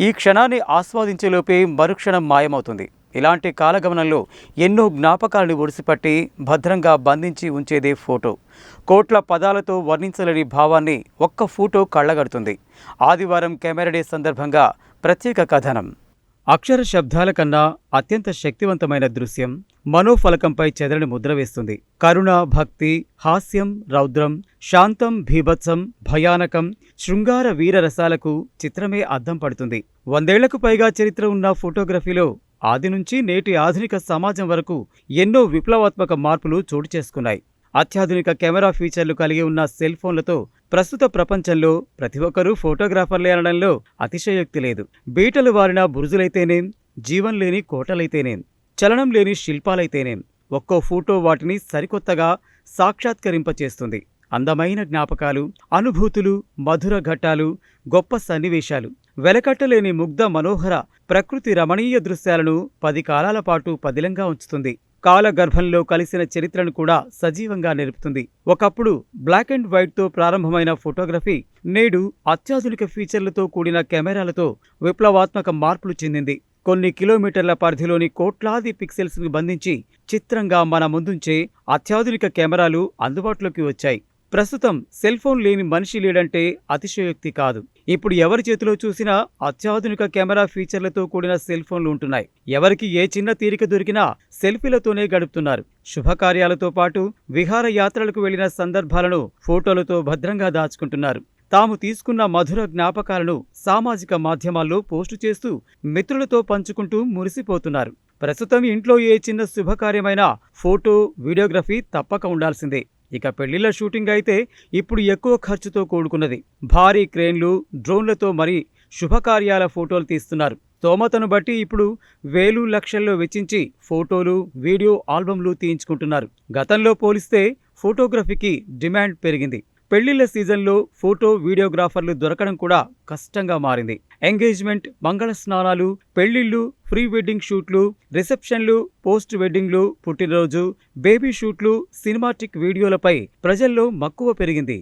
ఈ క్షణాన్ని ఆస్వాదించేలోపే మరుక్షణం మాయమవుతుంది. ఇలాంటి కాలగమనంలో ఎన్నో జ్ఞాపకాలను ఒడిసిపట్టి భద్రంగా బంధించి ఉంచేదే ఫోటో. కోట్ల పదాలతో వర్ణించలేని భావాన్ని ఒక్క ఫోటో కళ్ళగడుతుంది. ఆదివారం కెమెరా డే సందర్భంగా ప్రత్యేక కథనం. అక్షర శబ్దాల కన్నా అత్యంత శక్తివంతమైన దృశ్యం మనోఫలకంపై చెదరని ముద్ర వేస్తుంది. కరుణ భక్తి హాస్యం రౌద్రం శాంతం భీభత్సం భయానకం శృంగార వీర రసాలకు చిత్రమే అద్దం పడుతుంది. వందేళ్ళకు పైగా చరిత్ర ఉన్న ఫోటోగ్రఫీలో ఆది నుంచి నేటి ఆధునిక సమాజం వరకు ఎన్నో విప్లవాత్మక మార్పులు చోటు చేసుకున్నాయి. అత్యాధునిక కెమెరా ఫీచర్లు కలిగి ఉన్న సెల్ ఫోన్లతో ప్రస్తుత ప్రపంచంలో ప్రతి ఒక్కరూ ఫోటోగ్రాఫర్లే అనడంలో అతిశయోక్తి లేదు. బీటలు వారిన బురుజులైతేనేం జీవం లేని కోటలైతేనేం చలనం లేని శిల్పాలైతేనేం ఒక్కో ఫోటో వాటిని సరికొత్తగా సాక్షాత్కరింపచేస్తుంది. అందమైన జ్ఞాపకాలు అనుభూతులు మధుర ఘట్టాలు గొప్ప సన్నివేశాలు వెలకట్టలేని ముగ్ధ మనోహర ప్రకృతి రమణీయ దృశ్యాలను పది కాలాల పాటు పదిలంగా ఉంచుతుంది. కాలగర్భంలో కలిసిన చరిత్రను కూడా సజీవంగా నిలుపుతుంది. ఒకప్పుడు బ్లాక్ అండ్ వైట్తో ప్రారంభమైన ఫోటోగ్రఫీ నేడు అత్యాధునిక ఫీచర్లతో కూడిన కెమెరాలతో విప్లవాత్మక మార్పులు చెందింది. కొన్ని కిలోమీటర్ల పరిధిలోని కోట్లాది పిక్సెల్స్ను బంధించి చిత్రంగా మన ముందుంచే అత్యాధునిక కెమెరాలు అందుబాటులోకి వచ్చాయి. ప్రస్తుతం సెల్ ఫోన్ లేని మనిషి లేడంటే అతిశయోక్తి కాదు. ఇప్పుడు ఎవరి చేతిలో చూసినా అత్యాధునిక కెమెరా ఫీచర్లతో కూడిన సెల్ ఫోన్లు ఉంటున్నాయి. ఎవరికి ఏ చిన్న తీరిక దొరికినా సెల్ఫీలతోనే గడుపుతున్నారు. శుభకార్యాలతో పాటు విహార యాత్రలకు వెళ్ళిన సందర్భాలను ఫోటోలతో భద్రంగా దాచుకుంటున్నారు. తాము తీసుకున్న మధుర జ్ఞాపకాలను సామాజిక మాధ్యమాల్లో పోస్టు చేస్తూ మిత్రులతో పంచుకుంటూ మురిసిపోతున్నారు. ప్రస్తుతం ఇంట్లో ఏ చిన్న శుభకార్యమైనా ఫోటో వీడియోగ్రఫీ తప్పక ఉండాల్సిందే. ఇక పెళ్ళిళ్ళ షూటింగ్ అయితే ఇప్పుడు ఎక్కువ ఖర్చుతో కూడుకున్నది. భారీ క్రేన్లు డ్రోన్లతో మరి శుభకార్యాల ఫోటోలు తీస్తున్నారు. స్తోమతను బట్టి ఇప్పుడు వేలు లక్షల్లో వెచ్చించి ఫోటోలు వీడియో ఆల్బమ్లు తీయించుకుంటున్నారు. గతంలో పోలిస్తే ఫోటోగ్రఫీకి డిమాండ్ పెరిగింది. పెళ్ళిళ్ళ సీజన్లో ఫోటో వీడియోగ్రాఫర్లు దొరకడం కూడా కష్టంగా మారింది. ఎంగేజ్మెంట్ మంగళ స్నానాలు పెళ్ళిళ్ళు ప్రీ వెడ్డింగ్ షూట్లు రిసెప్షన్లు పోస్ట్ వెడ్డింగ్లు పుట్టినరోజు బేబీ షూట్లు సినిమాటిక్ వీడియోలపై ప్రజల్లో మక్కువ పెరిగింది.